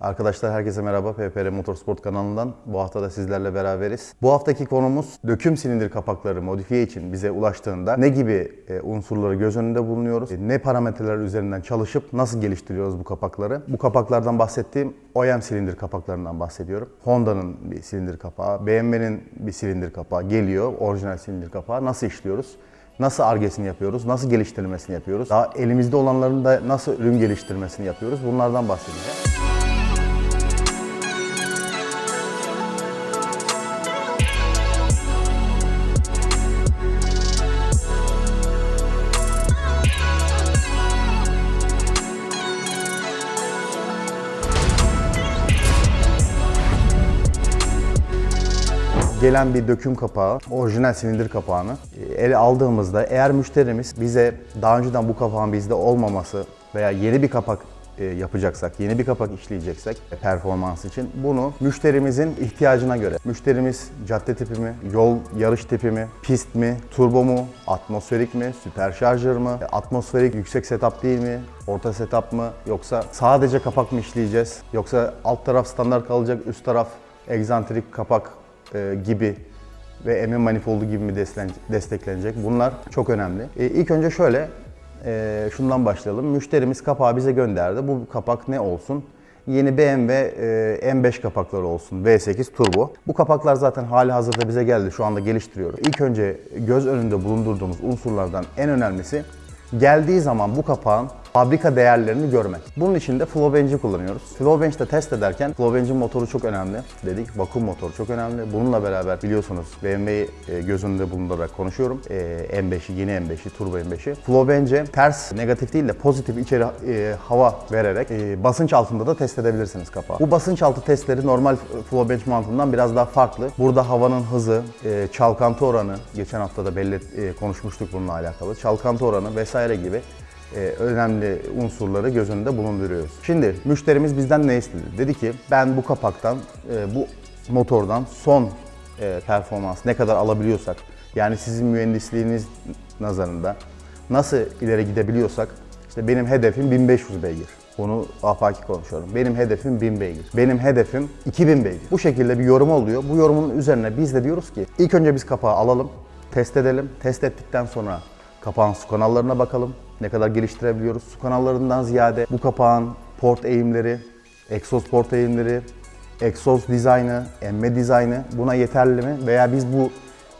Arkadaşlar herkese merhaba. PPR Motorsport kanalından. Bu hafta da sizlerle beraberiz. Bu haftaki konumuz döküm silindir kapakları modifiye için bize ulaştığında ne gibi e, unsurları göz önünde bulunuyoruz? E, Ne parametreler üzerinden çalışıp nasıl geliştiriyoruz bu kapakları? Bu kapaklardan bahsettiğim OEM silindir kapaklarından bahsediyorum. Honda'nın bir silindir kapağı, BMW'nin bir silindir kapağı geliyor. Orijinal silindir kapağı. Nasıl işliyoruz? Nasıl argesini yapıyoruz? Nasıl geliştirmesini yapıyoruz? Daha elimizde olanların da nasıl ürün geliştirmesini yapıyoruz? Bunlardan bahsedeceğim. Gelen bir döküm kapağı, orijinal silindir kapağını e, ele aldığımızda eğer müşterimiz bize daha önceden bu kapağın bizde olmaması veya yeni bir kapak e, yapacaksak, yeni bir kapak işleyeceksek e, performans için bunu müşterimizin ihtiyacına göre, müşterimiz cadde tipi mi, yol yarış tipi mi, pist mi, turbo mu, atmosferik mi, süper şarjör mı, atmosferik yüksek setup değil mi, orta setup mı yoksa sadece kapak mı işleyeceğiz yoksa alt taraf standart kalacak, üst taraf egzantrik kapak e, gibi ve emin manifoldu gibi mi desteklenecek? Bunlar çok önemli. E, ilk önce şöyle, e, şundan başlayalım. Müşterimiz kapağı bize gönderdi. Bu kapak ne olsun? Yeni BMW e, M5 kapakları olsun. V8 turbo. Bu kapaklar zaten hali hazırda bize geldi. Şu anda geliştiriyoruz. İlk önce göz önünde bulundurduğumuz unsurlardan en önemlisi geldiği zaman bu kapağın fabrika değerlerini görmek. Bunun için de Flowbench'i kullanıyoruz. Flowbench'te test ederken Flowbench'in motoru çok önemli dedik. Vakum motoru çok önemli. Bununla beraber biliyorsunuz BMW'yi e, göz önünde bulundurarak konuşuyorum. E, M5'i, yeni M5'i, turbo M5'i. Flowbench'e ters, negatif değil de pozitif içeri e, hava vererek basınç altında da test edebilirsiniz kapağı. Bu basınç altı testleri normal Flowbench mantığından biraz daha farklı. Burada havanın hızı, çalkantı oranı, geçen hafta da belli konuşmuştuk bununla alakalı. Çalkantı oranı vesaire gibi önemli unsurları göz önünde bulunduruyoruz. Şimdi müşterimiz bizden ne istedi? Dedi ki ben bu kapaktan, e, bu motordan son e, performans ne kadar alabiliyorsak, yani sizin mühendisliğiniz nazarında nasıl ileri gidebiliyorsak, işte benim hedefim 1500 beygir. Bunu afaki konuşuyorum. Benim hedefim 1000 beygir. Benim hedefim 2000 beygir. Bu şekilde bir yorum oluyor. Bu yorumun üzerine biz de diyoruz ki ilk önce biz kapağı alalım, test edelim. Test ettikten sonra kapağın su kanallarına bakalım. Ne kadar geliştirebiliyoruz. Su kanallarından ziyade bu kapağın port eğimleri, egzoz port eğimleri, egzoz dizaynı, emme dizaynı buna yeterli mi? Veya biz bu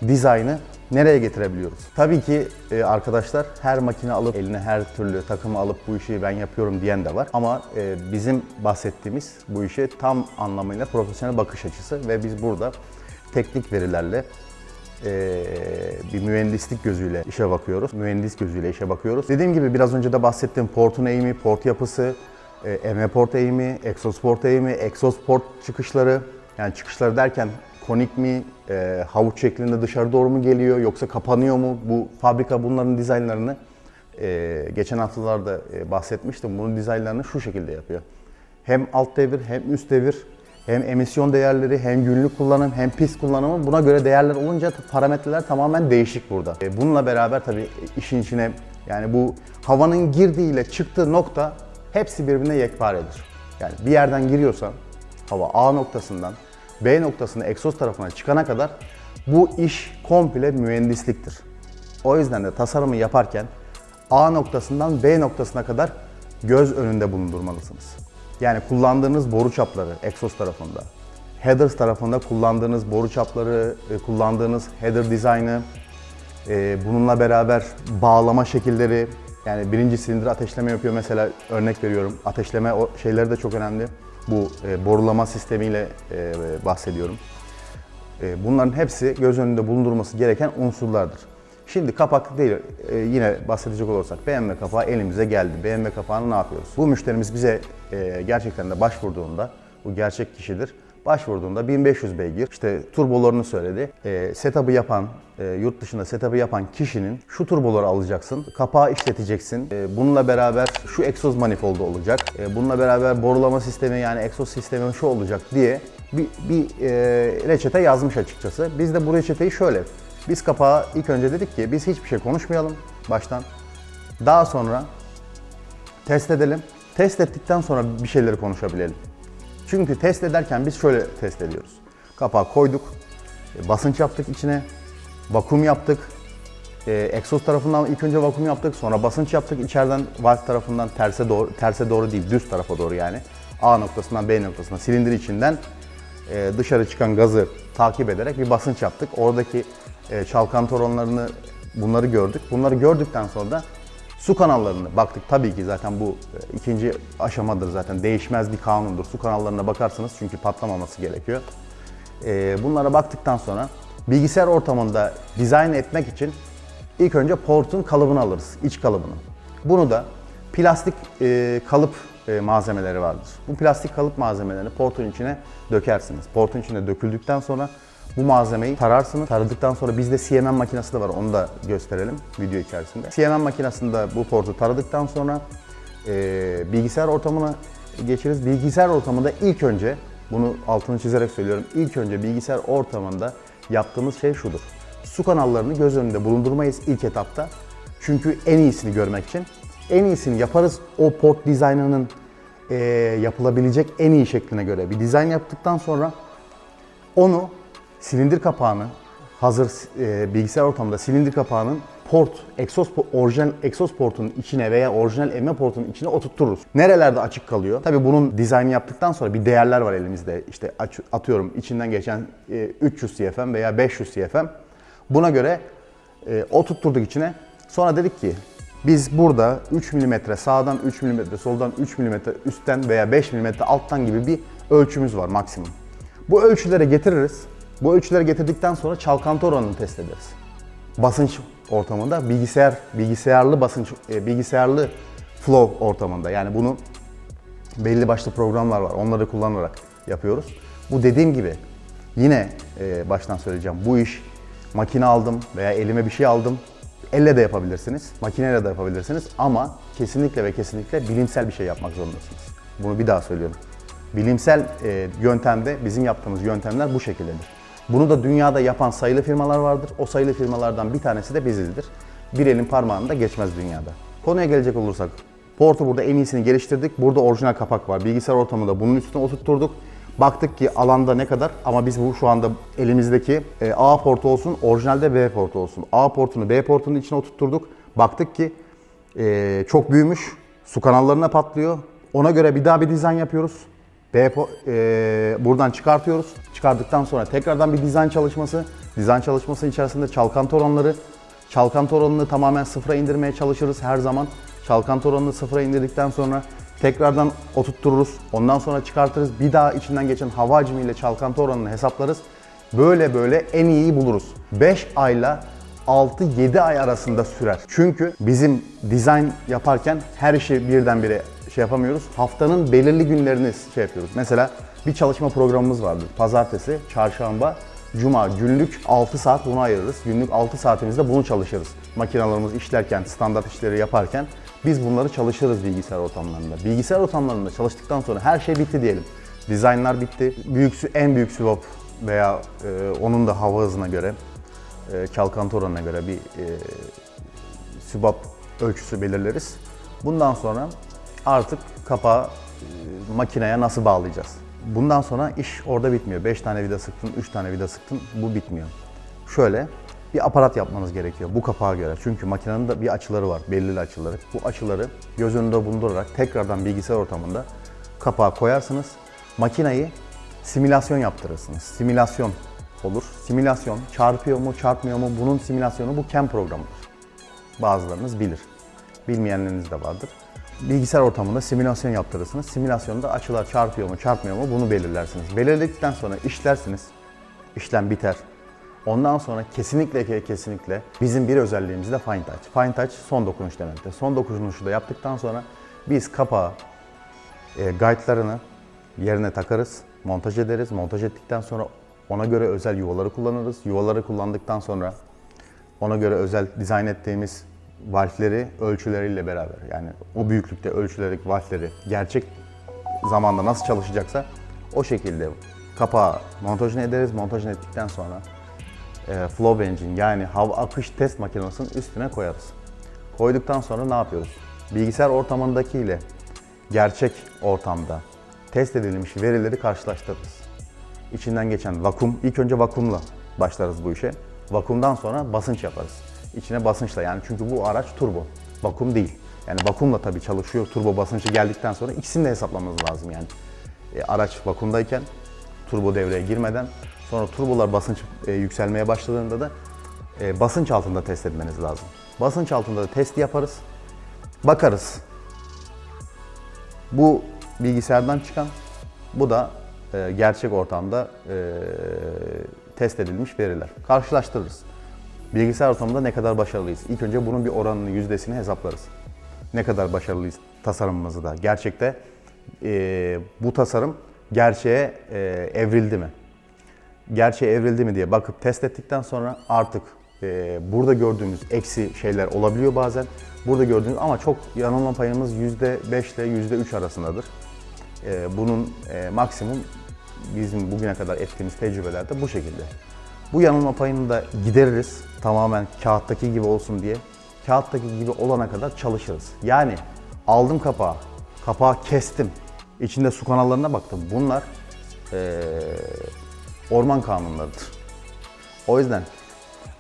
dizaynı nereye getirebiliyoruz? Tabii ki e, arkadaşlar her makine alıp eline her türlü takımı alıp bu işi ben yapıyorum diyen de var. Ama e, bizim bahsettiğimiz bu işe tam anlamıyla profesyonel bakış açısı ve biz burada teknik verilerle e, bir mühendislik gözüyle işe bakıyoruz. Mühendis gözüyle işe bakıyoruz. Dediğim gibi biraz önce de bahsettiğim portun eğimi, port yapısı, e, eme port eğimi, egzoz port eğimi, egzoz port çıkışları. Yani çıkışları derken konik mi, e, havuç şeklinde dışarı doğru mu geliyor yoksa kapanıyor mu? Bu fabrika bunların dizaynlarını e, geçen haftalarda e, bahsetmiştim. Bunun dizaynlarını şu şekilde yapıyor. Hem alt devir hem üst devir hem emisyon değerleri, hem günlük kullanım, hem pist kullanımı buna göre değerler olunca parametreler tamamen değişik burada. E, Bununla beraber tabii işin içine yani bu havanın girdiği ile çıktığı nokta hepsi birbirine yekparedir. Yani bir yerden giriyorsan hava A noktasından B noktasına egzoz tarafına çıkana kadar bu iş komple mühendisliktir. O yüzden de tasarımı yaparken A noktasından B noktasına kadar göz önünde bulundurmalısınız. Yani kullandığınız boru çapları egzoz tarafında, headers tarafında kullandığınız boru çapları, e, kullandığınız header dizaynı, e, bununla beraber bağlama şekilleri, yani birinci silindir ateşleme yapıyor mesela örnek veriyorum. Ateşleme şeyleri de çok önemli. Bu e, borulama sistemiyle bahsediyorum. Bunların hepsi göz önünde bulundurması gereken unsurlardır. Şimdi kapak değil, e, yine bahsedecek olursak BMW kapağı elimize geldi. BMW kapağını ne yapıyoruz? Bu müşterimiz bize e, gerçekten de başvurduğunda, bu gerçek kişidir, başvurduğunda 1500 beygir, işte turbolarını söyledi. E, setup'ı yapan, e, yurt dışında setup'ı yapan kişinin şu turboları alacaksın, kapağı işleteceksin. E, bununla beraber şu egzoz manifoldu olacak. E, bununla beraber borulama sistemi yani egzoz sistemi şu olacak diye bir, bir e, reçete yazmış açıkçası. Biz de bu reçeteyi şöyle biz kapağı ilk önce dedik ki biz hiçbir şey konuşmayalım baştan. Daha sonra test edelim. Test ettikten sonra bir şeyleri konuşabilelim. Çünkü test ederken biz şöyle test ediyoruz. Kapağı koyduk, e, basınç yaptık içine, vakum yaptık. E, egzoz tarafından ilk önce vakum yaptık, sonra basınç yaptık. İçeriden valve tarafından terse doğru, terse doğru değil, düz tarafa doğru yani. A noktasından B noktasına, silindir içinden e, dışarı çıkan gazı takip ederek bir basınç yaptık. Oradaki e, oranlarını bunları gördük. Bunları gördükten sonra da su kanallarını baktık. Tabii ki zaten bu e, ikinci aşamadır zaten değişmez bir kanundur. Su kanallarına bakarsınız çünkü patlamaması gerekiyor. E, bunlara baktıktan sonra bilgisayar ortamında dizayn etmek için ilk önce portun kalıbını alırız, iç kalıbını. Bunu da plastik e, kalıp malzemeleri vardır. Bu plastik kalıp malzemelerini portun içine dökersiniz. Portun içine döküldükten sonra bu malzemeyi tararsınız. Taradıktan sonra bizde CMM makinesi de var. Onu da gösterelim video içerisinde. CMM makinesinde bu portu taradıktan sonra e, bilgisayar ortamına geçeriz. Bilgisayar ortamında ilk önce, bunu altını çizerek söylüyorum. İlk önce bilgisayar ortamında yaptığımız şey şudur. Su kanallarını göz önünde bulundurmayız ilk etapta. Çünkü en iyisini görmek için. En iyisini yaparız. O port dizaynının e, yapılabilecek en iyi şekline göre bir dizayn yaptıktan sonra onu silindir kapağını hazır e, bilgisayar ortamında silindir kapağının port, egzoz, orijinal egzoz portunun içine veya orijinal emme portunun içine oturtururuz. Nerelerde açık kalıyor? Tabii bunun dizaynı yaptıktan sonra bir değerler var elimizde. İşte atıyorum içinden geçen e, 300 CFM veya 500 CFM. Buna göre e, oturtturduk içine. Sonra dedik ki biz burada 3 mm sağdan 3 mm soldan 3 mm üstten veya 5 mm alttan gibi bir ölçümüz var maksimum. Bu ölçülere getiririz. Bu ölçülere getirdikten sonra çalkantı oranını test ederiz. Basınç ortamında bilgisayar bilgisayarlı basınç e, bilgisayarlı flow ortamında yani bunu belli başlı programlar var. Onları kullanarak yapıyoruz. Bu dediğim gibi yine e, baştan söyleyeceğim. Bu iş makine aldım veya elime bir şey aldım. Elle de yapabilirsiniz, makineyle de yapabilirsiniz ama kesinlikle ve kesinlikle bilimsel bir şey yapmak zorundasınız. Bunu bir daha söylüyorum. Bilimsel e, yöntemde bizim yaptığımız yöntemler bu şekildedir. Bunu da dünyada yapan sayılı firmalar vardır. O sayılı firmalardan bir tanesi de bizizdir. Bir elin parmağında geçmez dünyada. Konuya gelecek olursak, Portu burada en iyisini geliştirdik. Burada orijinal kapak var. Bilgisayar ortamında bunun üstüne oturtturduk. Baktık ki alanda ne kadar ama biz bu şu anda elimizdeki e, A portu olsun, orijinalde B portu olsun. A portunu B portunun içine oturtturduk. Baktık ki e, çok büyümüş, su kanallarına patlıyor. Ona göre bir daha bir dizayn yapıyoruz. B po- e, buradan çıkartıyoruz. Çıkardıktan sonra tekrardan bir dizayn çalışması. Dizayn çalışması içerisinde çalkantı oranları, çalkantı oranını tamamen sıfıra indirmeye çalışırız her zaman. Çalkantı oranını sıfıra indirdikten sonra tekrardan oturttururuz. Ondan sonra çıkartırız. Bir daha içinden geçen hava hacmiyle çalkantı oranını hesaplarız. Böyle böyle en iyiyi buluruz. 5 ayla 6-7 ay arasında sürer. Çünkü bizim dizayn yaparken her işi birdenbire şey yapamıyoruz. Haftanın belirli günlerini şey yapıyoruz. Mesela bir çalışma programımız vardır. Pazartesi, çarşamba, cuma günlük 6 saat bunu ayırırız. Günlük 6 saatimizde bunu çalışırız. Makinalarımız işlerken, standart işleri yaparken biz bunları çalışırız bilgisayar ortamlarında. Bilgisayar ortamlarında çalıştıktan sonra her şey bitti diyelim. Dizaynlar bitti. Büyüksü en büyük swap veya e, onun da hava hızına göre, e, çalkantı oranına göre bir e, sübap ölçüsü belirleriz. Bundan sonra artık kapağı e, makineye nasıl bağlayacağız? Bundan sonra iş orada bitmiyor. 5 tane vida sıktın, 3 tane vida sıktın bu bitmiyor. Şöyle bir aparat yapmanız gerekiyor bu kapağa göre. Çünkü makinenin de bir açıları var, belirli açıları. Bu açıları göz önünde bulundurarak tekrardan bilgisayar ortamında kapağa koyarsınız. Makineyi simülasyon yaptırırsınız. Simülasyon olur. Simülasyon çarpıyor mu, çarpmıyor mu? Bunun simülasyonu bu CAM programıdır. Bazılarınız bilir. Bilmeyenleriniz de vardır. Bilgisayar ortamında simülasyon yaptırırsınız. Simülasyonda açılar çarpıyor mu, çarpmıyor mu bunu belirlersiniz. Belirledikten sonra işlersiniz. İşlem biter. Ondan sonra kesinlikle ke- kesinlikle bizim bir özelliğimiz de Fine Touch. Fine Touch son dokunuş demektir. Son dokunuşu da yaptıktan sonra biz kapağı e, guide'larını yerine takarız, montaj ederiz. Montaj ettikten sonra ona göre özel yuvaları kullanırız. Yuvaları kullandıktan sonra ona göre özel dizayn ettiğimiz valfleri ölçüleriyle beraber yani o büyüklükte ölçüleri, valfleri gerçek zamanda nasıl çalışacaksa o şekilde kapağı montajını ederiz. Montajını ettikten sonra e, flow engine yani hava akış test makinesinin üstüne koyarız. Koyduktan sonra ne yapıyoruz? Bilgisayar ortamındaki ile gerçek ortamda test edilmiş verileri karşılaştırırız. İçinden geçen vakum, ilk önce vakumla başlarız bu işe. Vakumdan sonra basınç yaparız. İçine basınçla yani çünkü bu araç turbo, vakum değil. Yani vakumla tabii çalışıyor, turbo basıncı geldikten sonra ikisini de hesaplamamız lazım yani. E, araç vakumdayken, turbo devreye girmeden, sonra turbolar basınç e, yükselmeye başladığında da e, basınç altında test etmeniz lazım. Basınç altında da test yaparız, bakarız. Bu bilgisayardan çıkan, bu da e, gerçek ortamda e, test edilmiş veriler. Karşılaştırırız. Bilgisayar ortamında ne kadar başarılıyız? İlk önce bunun bir oranını, yüzdesini hesaplarız. Ne kadar başarılıyız tasarımımızı da. Gerçekte e, bu tasarım gerçeğe e, evrildi mi? gerçeğe evrildi mi diye bakıp test ettikten sonra artık e, burada gördüğümüz eksi şeyler olabiliyor bazen. Burada gördüğümüz ama çok yanılma payımız %5 ile %3 arasındadır. E, bunun e, maksimum bizim bugüne kadar ettiğimiz tecrübelerde bu şekilde. Bu yanılma payını da gideririz tamamen kağıttaki gibi olsun diye. Kağıttaki gibi olana kadar çalışırız. Yani aldım kapağı, kapağı kestim, içinde su kanallarına baktım. Bunlar e, orman kanunlarıdır. O yüzden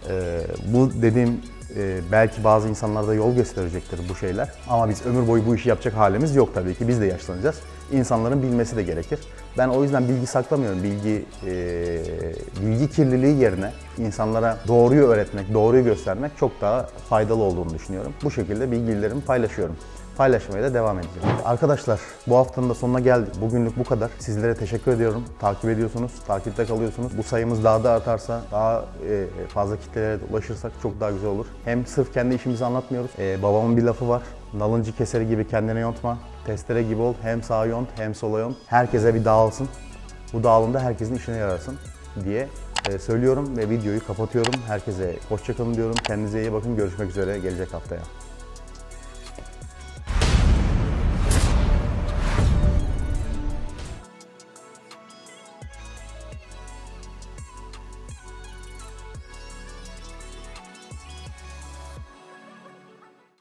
e, bu dediğim e, belki bazı insanlarda yol gösterecektir bu şeyler. Ama biz ömür boyu bu işi yapacak halimiz yok tabii ki. Biz de yaşlanacağız. İnsanların bilmesi de gerekir. Ben o yüzden bilgi saklamıyorum. Bilgi e, bilgi kirliliği yerine insanlara doğruyu öğretmek, doğruyu göstermek çok daha faydalı olduğunu düşünüyorum. Bu şekilde bilgilerimi paylaşıyorum paylaşmaya da devam edeceğim. Arkadaşlar bu haftanın da sonuna geldik. Bugünlük bu kadar. Sizlere teşekkür ediyorum. Takip ediyorsunuz, takipte kalıyorsunuz. Bu sayımız daha da artarsa, daha e, fazla kitlelere ulaşırsak çok daha güzel olur. Hem sırf kendi işimizi anlatmıyoruz. E, babamın bir lafı var. Nalıncı keseri gibi kendine yontma. Testere gibi ol. Hem sağa yont hem sola yont. Herkese bir dağılsın. Bu dağılımda herkesin işine yarasın diye e, söylüyorum ve videoyu kapatıyorum. Herkese hoşçakalın diyorum. Kendinize iyi bakın. Görüşmek üzere gelecek haftaya.